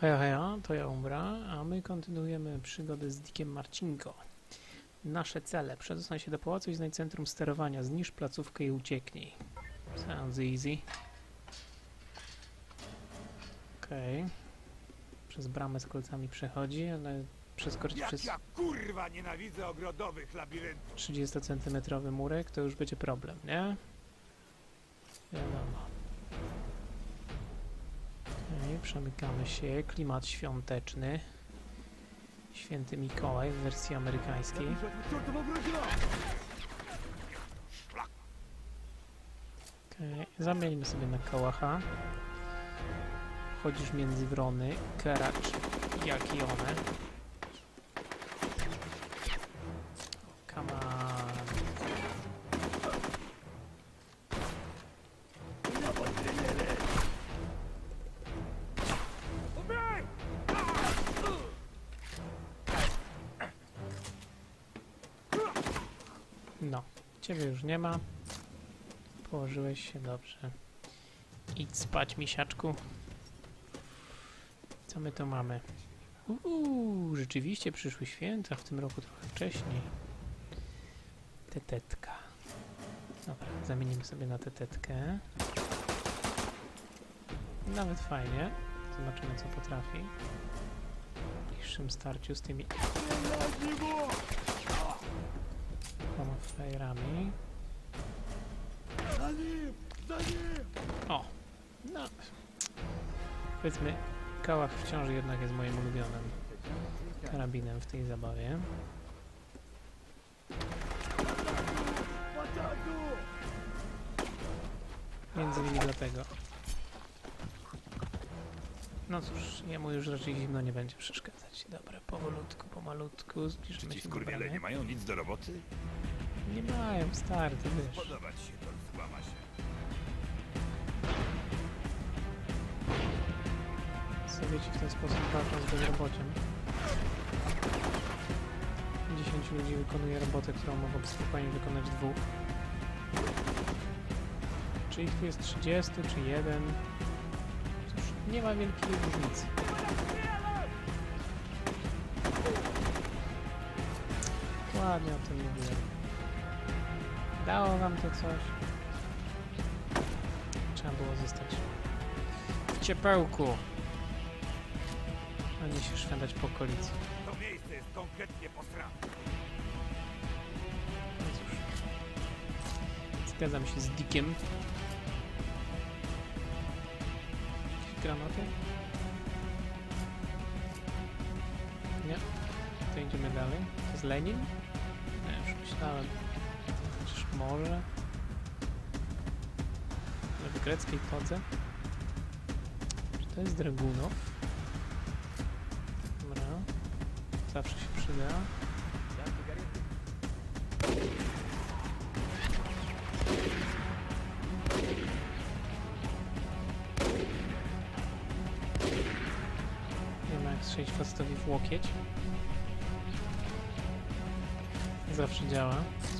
Heja, heja, to ja Umbra, a my kontynuujemy przygodę z Dickiem Marcinko. Nasze cele. Przedostań się do pałacu i znajdź centrum sterowania. Zniszcz placówkę i ucieknij. Sounds easy. Okej. Przez bramę z kolcami przechodzi, ale przeskoczyć Jak przez ja kurwa nienawidzę ogrodowych labiryntów. 30-centymetrowy murek to już będzie problem, nie? Wiadomo. Przemykamy się. Klimat świąteczny. Święty Mikołaj w wersji amerykańskiej. Okej, zamieńmy sobie na kałacha. Chodzisz między wrony, keracz, jak i one. Nie ma. Położyłeś się dobrze. Idź spać, misiaczku. Co my tu mamy? Uuu, rzeczywiście przyszły święta w tym roku trochę wcześniej. Tetetka. Dobra, zamienimy sobie na tetetkę. Nawet fajnie. Zobaczymy co potrafi. W bliższym starciu z tymi homofrajerami. Za nim! Za nim! O! No. Powiedzmy, kałach wciąż jednak jest moim ulubionym karabinem w tej zabawie. Między innymi dlatego. No cóż, jemu już raczej zimno nie będzie przeszkadzać. Dobra, powolutku, pomalutku, zbliżymy Ci się do skurwiele nie mają nic do roboty? Nie mają, stary, ty wiesz. Podobać się to, złama się. Sowieci w ten sposób walczą z bezrobociem. 10 ludzi wykonuje robotę, którą mogłoby spokojnie wykonać dwóch. Czy ich tu jest 30, czy jeden? Cóż, nie ma wielkiej różnicy. Ładnie o tym mówiłem. Dało wam to coś? Trzeba było zostać w ciepełku, a nie się szwendać po okolicy. To miejsce jest konkretnie posrane. No. Zgadzam się z Dickiem. Jakieś granaty? Nie. To idziemy dalej. To jest Lenin? Nie, już myślałem. Może. Ale w greckiej todze. Czy to jest Dragunow? Dobra. Zawsze się przyda. Nie ma jak strzelić facetowi w łokieć. Zawsze działa.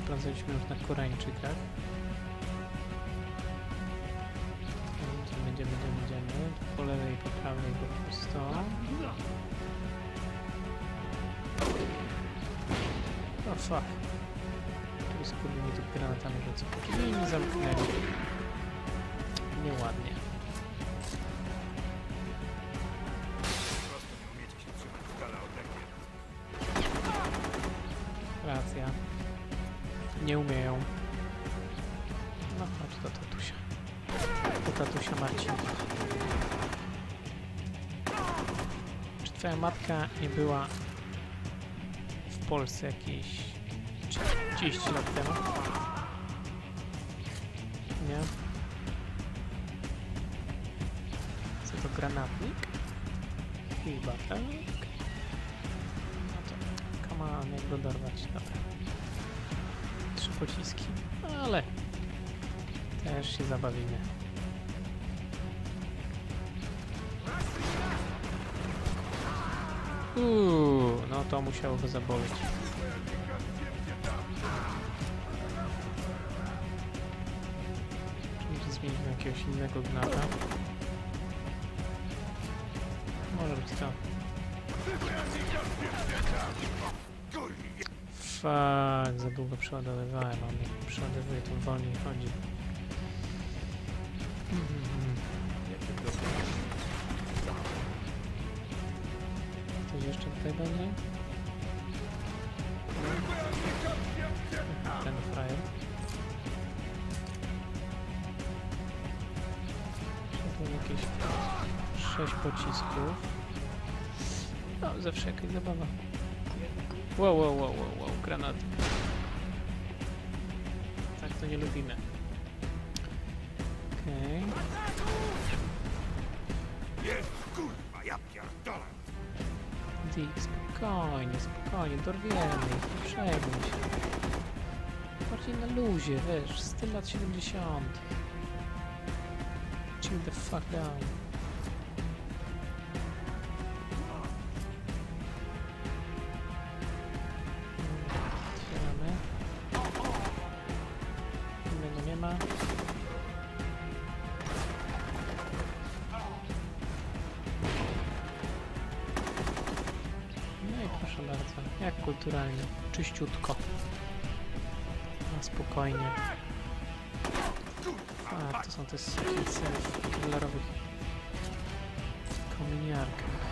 Sprawdzaliśmy już na Koreańczykach. Idziemy, idziemy, idziemy. Po lewej i po prawej po prostu. O fuck. Tu skurwy mi tu granatami rzucą. I mi zamknęli. Twoja matka nie była w Polsce jakieś 30 lat temu? Nie? Co to granatnik? Chyba tak. No to come on, jak go dorwać, dobra. Trzy pociski, ale też się zabawimy. Uuu, no to musiało go zaboleć. Czyli zmienić na jakiegoś innego gnata. Może być to. Fuck, za długo przeładowywałem, a mnie przeładowuje, to wolniej chodzi. Mhm. Ktoś tutaj będzie? Ten frajer. Tu jakieś sześć pocisków. No, zawsze jakaś zabawa. Wow, wow, wow, wow, wow, granaty. Tak to nie lubimy. Okej. Jest kurwa, ja pierdolę. Spokojnie, spokojnie, dorwiemy ich, nie przejmuj się. Bardziej na luzie, wiesz, styl lat 70. Chill the fuck down. Spokojnie. A, to są te skillsy w killerowych kominiarkach.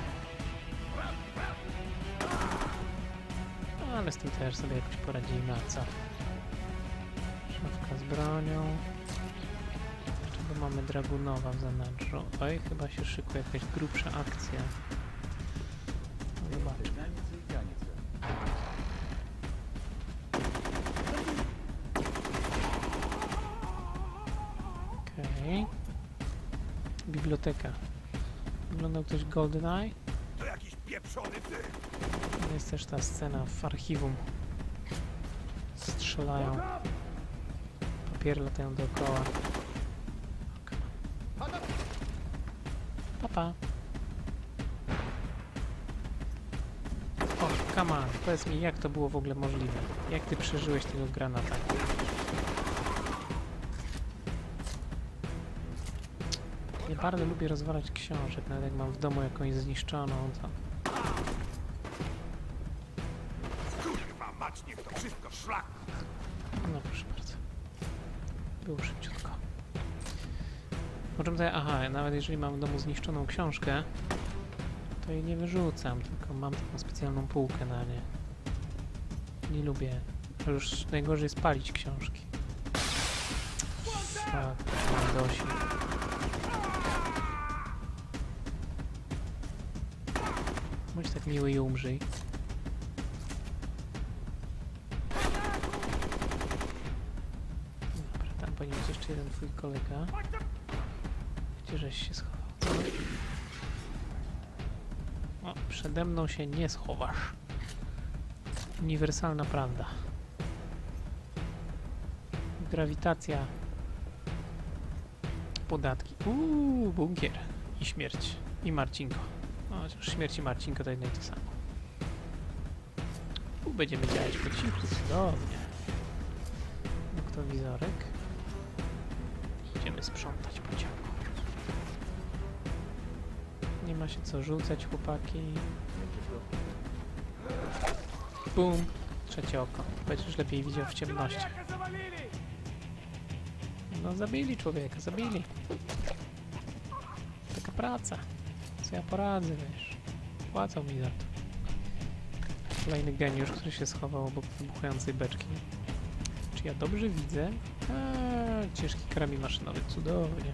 Ale z tym też sobie jakoś poradzimy, a co? Szafka z bronią. Czego mamy Dragunowa w zanadrzu? Oj, chyba się szykuje jakaś grubsza akcja. Biblioteka. Wyglądał ktoś GoldenEye? To jakiś pieprzony ty. Jest też ta scena w archiwum. Strzelają. Papiery latają dookoła. Papa. O, come on. Powiedz mi, jak to było w ogóle możliwe? Jak ty przeżyłeś tego granata? Nie bardzo lubię rozwalać książek, nawet jak mam w domu jakąś zniszczoną, to... Kurwa, mać niech to wszystko szlak. No proszę bardzo. Było szybciutko. Po czym to ja, aha, nawet jeżeli mam w domu zniszczoną książkę, to jej nie wyrzucam, tylko mam taką specjalną półkę na nie. Nie lubię. To już najgorzej spalić książki. Fuck, Dosi. Tak miły i umrzyj. Dobra, tam powinien być jeszcze jeden twój kolega. Gdzie żeś się schował? O, przede mną się nie schowasz. Uniwersalna prawda. Grawitacja. Podatki. Uuu, bunkier. I śmierć. I Marcinko. No, chociaż śmierć i Marcinko to jedno i to samo. Tu będziemy działać po cichu, cudownie. Noktowizorek. Idziemy sprzątać po ciemku. Nie ma się co rzucać, chłopaki. Bum! Trzecie oko. Będziesz lepiej widział w ciemności. No zabili człowieka, zabili. Taka praca. Co ja poradzę, wiesz. Płacą mi za to. Kolejny geniusz, który się schował obok wybuchającej beczki. Czy ja dobrze widzę? Ciężki karabin maszynowy, cudownie.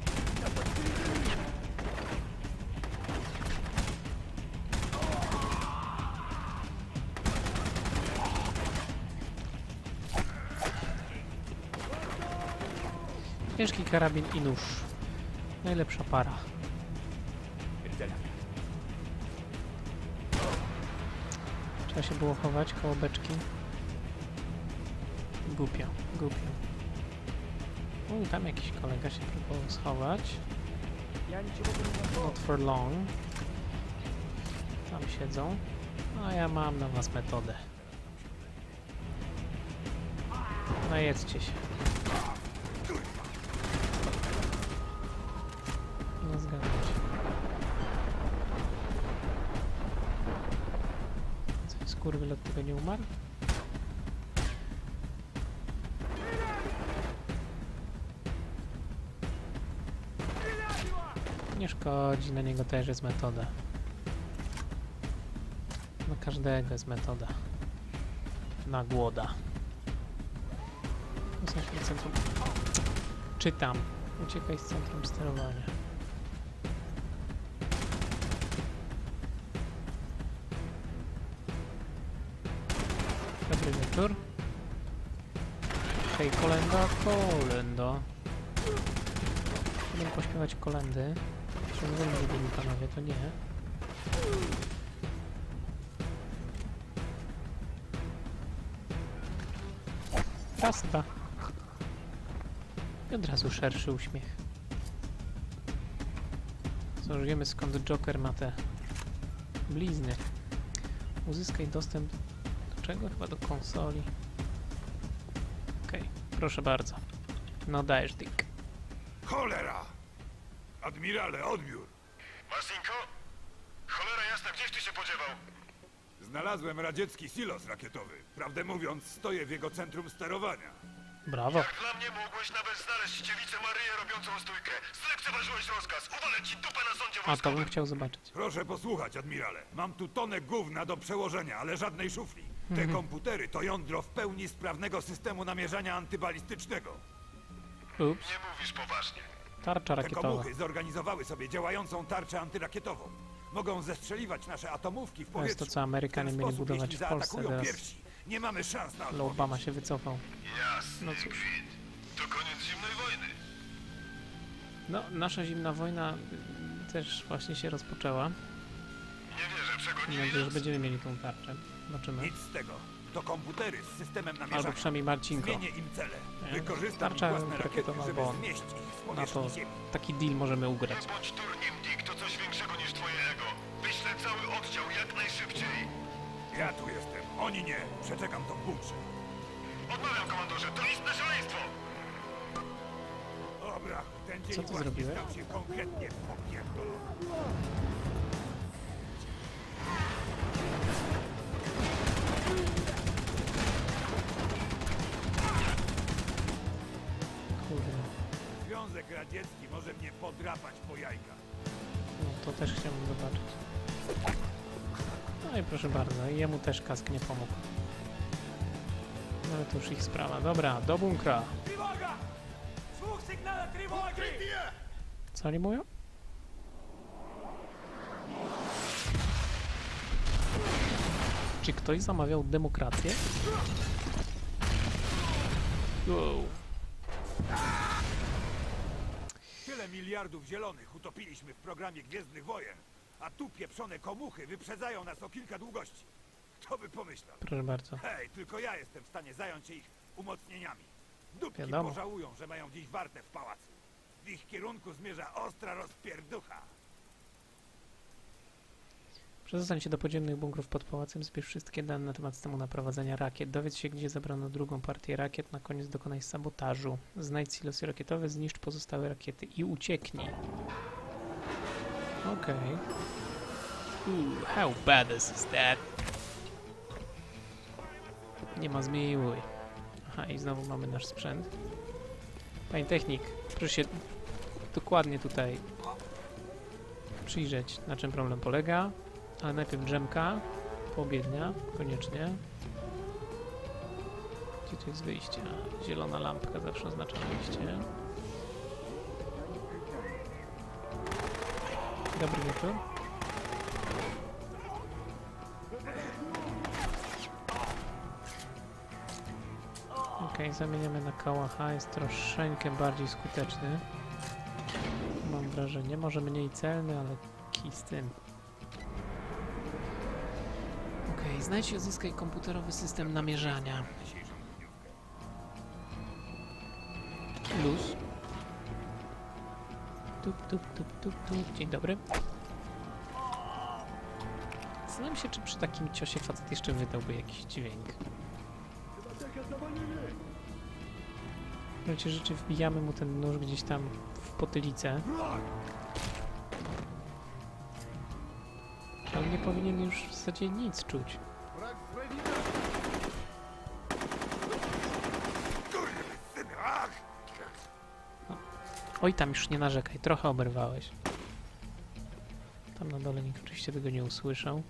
Ciężki karabin i nóż. Najlepsza para. Trzeba się było chować koło beczki. Głupio, głupio. U, tam jakiś kolega się próbował schować. Not for long. Tam siedzą. A ja mam na was metodę. Najedzcie. No się. Skurwyl od tego nie umarł? Nie szkodzi, na niego też jest metoda. Na każdego jest metoda. Na głoda. Czytam. Uciekaj z centrum sterowania. Kolenda, kolenda. Chciałbym pośpiewać kolendy. Czy wolno byli panowie, to nie. Rasta. I od razu szerszy uśmiech. Co skąd Joker ma te blizny. Uzyskaj dostęp do czego? Chyba do konsoli. Proszę bardzo. No dajesz dick. Cholera! Admirale, odbiór! Marcinko? Cholera jasna, gdzieś ty się podziewał? Znalazłem radziecki silos rakietowy. Prawdę mówiąc, stoję w jego centrum sterowania. Brawo. Jak dla mnie mogłeś nawet znaleźć dziewicę Maryję robiącą stójkę. Zlekceważyłeś rozkaz. Uwalę ci dupę na sądzie A to bym chciał zobaczyć. Proszę posłuchać, admirale. Mam tu tonę gówna do przełożenia, ale żadnej szufli. Te komputery to jądro w pełni sprawnego systemu namierzania antybalistycznego. Ups, Nie mówisz poważnie. tarcza Te rakietowa. komuchy zorganizowały sobie działającą tarczę antyrakietową. Mogą zestrzeliwać nasze atomówki w To jest to, co Amerykanie W ten mieli sposób, budować jeśli w Polsce zaatakują teraz. pierwsi, nie mamy szans na Ale odpowiedź. Obama się wycofał. Jasny No cóż. To koniec zimnej wojny. No, nasza zimna wojna y, też właśnie się rozpoczęła. Nie wierzę, Mam przegonili nadzieję, że będziemy mieli tą tarczę. Zobaczymy. Nic z tego. To komputery z systemem namierzania. Albo przynajmniej Marcinko. Zmienię im cele. Nie? Wykorzystam Tarcza własne rakiety, rakietowa, żeby bo zmieść ich z Na powierzchni to ziemi. taki deal możemy ugrać. Nie bądź turniem, Dick. To coś większego niż twoje ego. Wyślę cały oddział jak najszybciej. Ja tu jestem, oni nie. Przeczekam to w bunkrze. Odmawiam, komandorze. To istne szaleństwo. Dobra, ten dzień Co ty właśnie zrobiłeś? stał się konkretnie popierdolony. Kurde. Związek Radziecki może mnie podrapać po jajkach. No to też chciałbym zobaczyć. No i proszę bardzo, i jemu też kask nie pomógł. No ale to już ich sprawa. Dobra, do bunkra. Тревога! Звук сигнала тревоги! Co oni mówią? Czy ktoś zamawiał demokrację? Wow. Tyle miliardów zielonych utopiliśmy w programie Gwiezdnych Wojen, a tu pieprzone komuchy wyprzedzają nas o kilka długości. Kto by pomyślał? Proszę bardzo. Hej, tylko ja jestem w stanie zająć się ich umocnieniami. Dupki Wiadomo. pożałują, że mają dziś wartę w pałacu. W ich kierunku zmierza ostra rozpierducha. Przedostań się do podziemnych bunkrów pod pałacem, zbierz wszystkie dane na temat systemu naprowadzenia rakiet. Dowiedz się, gdzie zabrano drugą partię rakiet. Na koniec dokonaj sabotażu. Znajdź silosy rakietowe, zniszcz pozostałe rakiety i ucieknij. Okej. Ooh, how bad this is that? Nie ma zmiłuj. Aha, i znowu mamy nasz sprzęt. Panie technik, proszę się dokładnie tutaj przyjrzeć, na czym problem polega. Ale najpierw drzemka, poobiednia, koniecznie. Gdzie tu jest wyjście? Zielona lampka zawsze oznacza wyjście. Dobry wieczór. Okej, zamieniamy na kałacha, jest troszeczkę bardziej skuteczny. Mam wrażenie, może mniej celny, ale kij z tym. Znajdź i odzyskaj komputerowy system namierzania. Luz. Tup, tup, tup, tup, tup. Dzień dobry. Zastanawiam się, czy przy takim ciosie facet jeszcze wydałby jakiś dźwięk. W rzeczy wbijamy mu ten nóż gdzieś tam w potylicę. Ale nie powinien już w zasadzie nic czuć. Oj, tam już nie narzekaj, trochę oberwałeś. Tam na dole nikt oczywiście tego nie usłyszał.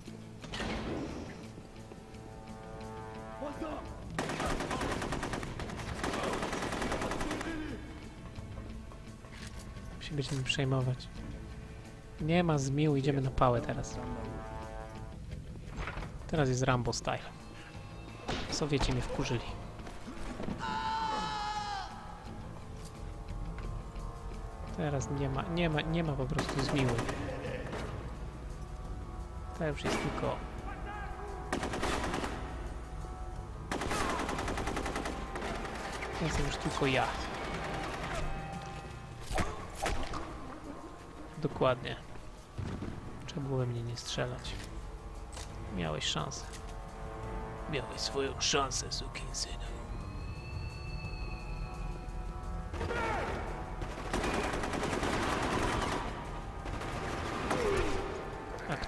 Musi być nim przejmować. Nie ma zmił, idziemy na pałę teraz. Teraz jest Rambo style. Sowieci mnie wkurzyli. Teraz nie ma, nie ma, nie ma po prostu zmiły. To już jest tylko... To jestem już tylko ja. Dokładnie. Trzeba było mnie nie strzelać. Miałeś szansę. Miałeś swoją szansę, sukinsynu.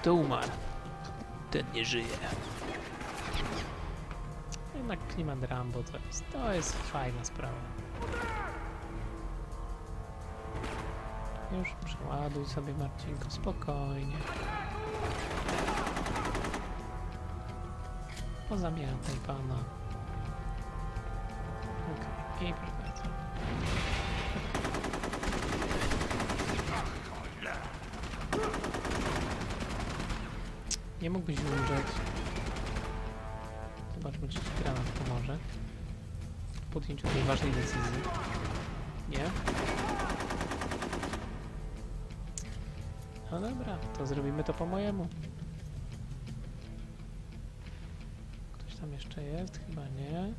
Kto umarł? Ten nie żyje. Jednak klimat Rambo to jest, to jest fajna sprawa. Już przeładuj sobie Marcinko, spokojnie. Pozamiataj pana. Okej, i proszę bardzo. Nie mógłbyś umrzeć. Zobaczmy, czy ci granat pomoże. W podjęciu tej ważnej decyzji. Nie? No dobra, to zrobimy to po mojemu. Ktoś tam jeszcze jest? Chyba nie.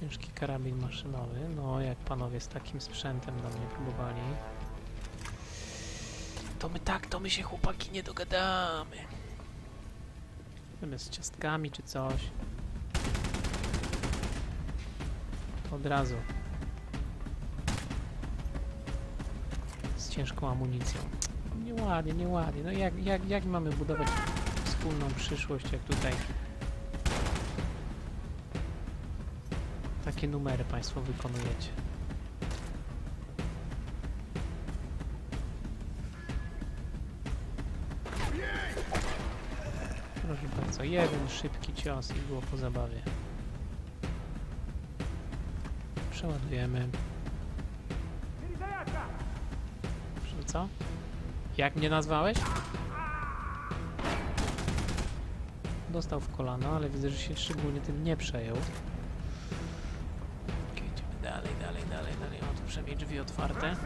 Ciężki karabin maszynowy. No, jak panowie z takim sprzętem do mnie próbowali. To my tak, to my się chłopaki nie dogadamy. Z ciastkami czy coś. Od razu. Z ciężką amunicją. Nieładnie, nieładnie. No jak, jak, jak mamy budować wspólną przyszłość, jak tutaj takie numery Państwo wykonujecie? Proszę bardzo, jeden szybki cios i było po zabawie. Przeładujemy. Co? Jak mnie nazwałeś? Dostał w kolano, ale widzę, że się szczególnie tym nie przejął. Okej, idziemy dalej, dalej, dalej, dalej. O, tu przynajmniej drzwi otwarte.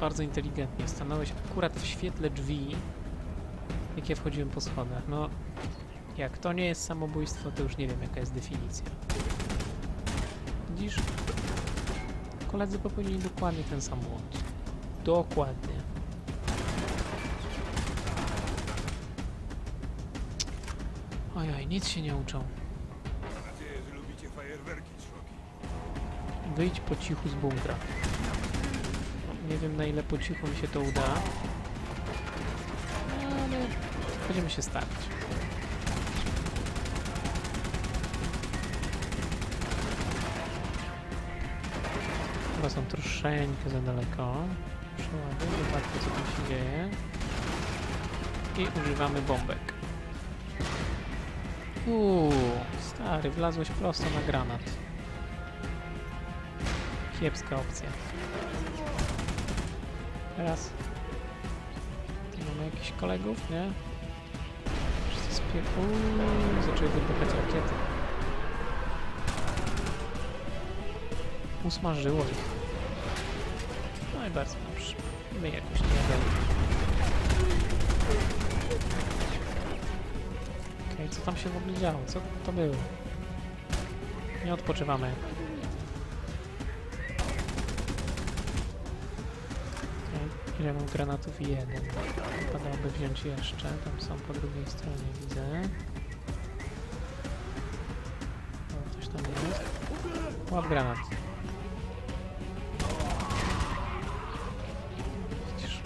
Bardzo inteligentnie. Stanąłeś akurat w świetle drzwi, jak ja wchodziłem po schodach. No, jak to nie jest samobójstwo, to już nie wiem, jaka jest definicja. Widzisz? Koledzy popełnili dokładnie ten sam błąd. Dokładnie. Ojoj, nic się nie uczą. Wyjdź po cichu z bunkra. No, Nie wiem na ile po cichu mi się to uda. Ale będziemy się starać. Chyba są troszeczkę za daleko. Przeładuj, zobaczmy co tam się dzieje. I używamy bombek. Uuu, stary, wlazłeś prosto na granat. Kiepska opcja. Teraz. Mamy jakichś kolegów, nie? Wszyscy spie... Uuu, zaczęły wybuchać rakiety. Usmażyło ich. No i bardzo dobrze. My jakoś nie wiadomo. Okej, co tam się w ogóle działo? Co to było? Nie odpoczywamy. Ile mam granatów? Jeden. Wypadałoby wziąć jeszcze. Tam są po drugiej stronie, widzę. O, coś tam jest. Łap granat. Widzisz?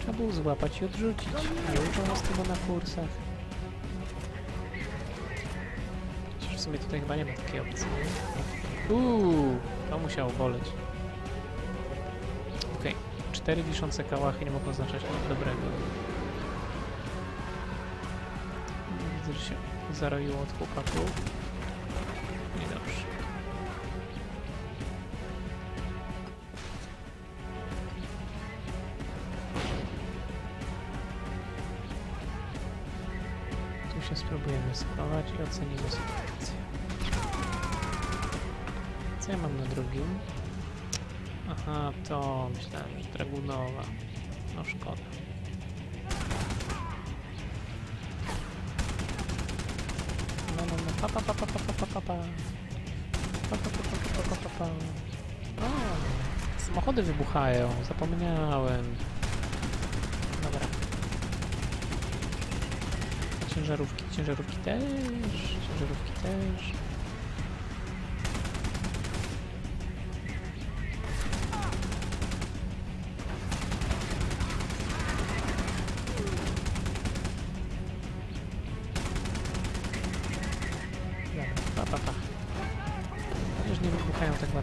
Trzeba było złapać i odrzucić. Nie uczą nas tego na kursach. Przecież w sumie tutaj chyba nie ma takiej opcji. Uuu, to musiało boleć. Cztery wiszące kałachy nie mogą oznaczać nic dobrego. Widzę, że się zaroiło od chłopaków. Niedobrze. Tu się spróbujemy schować i ocenimy sytuację. Co ja mam na drugim? Aha, to myślałem, że Dragunowa. No szkoda. No, no, no, pa, pa, pa, pa, pa, pa, pa, pa, pa. Pa, pa, pa, pa, pa, pa, pa, pa. Samochody wybuchają, zapomniałem. Dobra. Ciężarówki, ciężarówki też, ciężarówki też.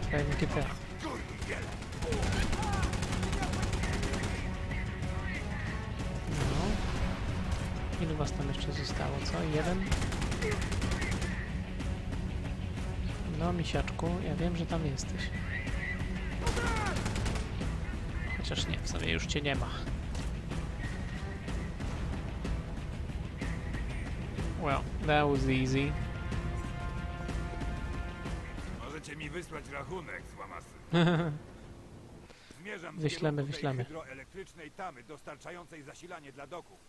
W GTA. No. Ilu was tam jeszcze zostało, co? Jeden? No, misiaczku, ja wiem, że tam jesteś. Chociaż nie, w sobie już cię nie ma. Well, that was easy. Rachunek, złamasy. Zmierzam w Wyślemy, kierunku tej wyślemy. hydroelektrycznej tamy dostarczającej zasilanie dla doków,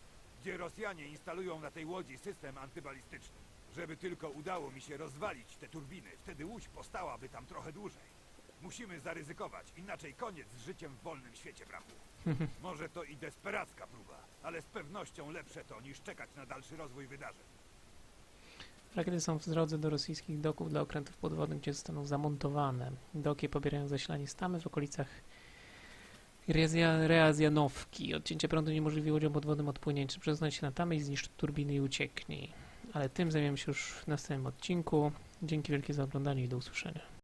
gdzie Rosjanie instalują na tej łodzi system antybalistyczny. Żeby tylko udało mi się rozwalić te turbiny, wtedy łódź postałaby tam trochę dłużej. Musimy zaryzykować, inaczej koniec z życiem w wolnym świecie, brachu. Może to i desperacka próba, ale z pewnością lepsze to niż czekać na dalszy rozwój wydarzeń. Rakiety są w drodze do rosyjskich doków dla okrętów podwodnych, gdzie zostaną zamontowane. Doki pobierają zasilanie stamy w okolicach Reazjanowki. Odcięcie prądu niemożliwi łodziom podwodnym odpłynięcie. Przesunąć się na tamę i zniszczyć turbiny i ucieknij. Ale tym zajmiemy się już w następnym odcinku. Dzięki wielkie za oglądanie i do usłyszenia.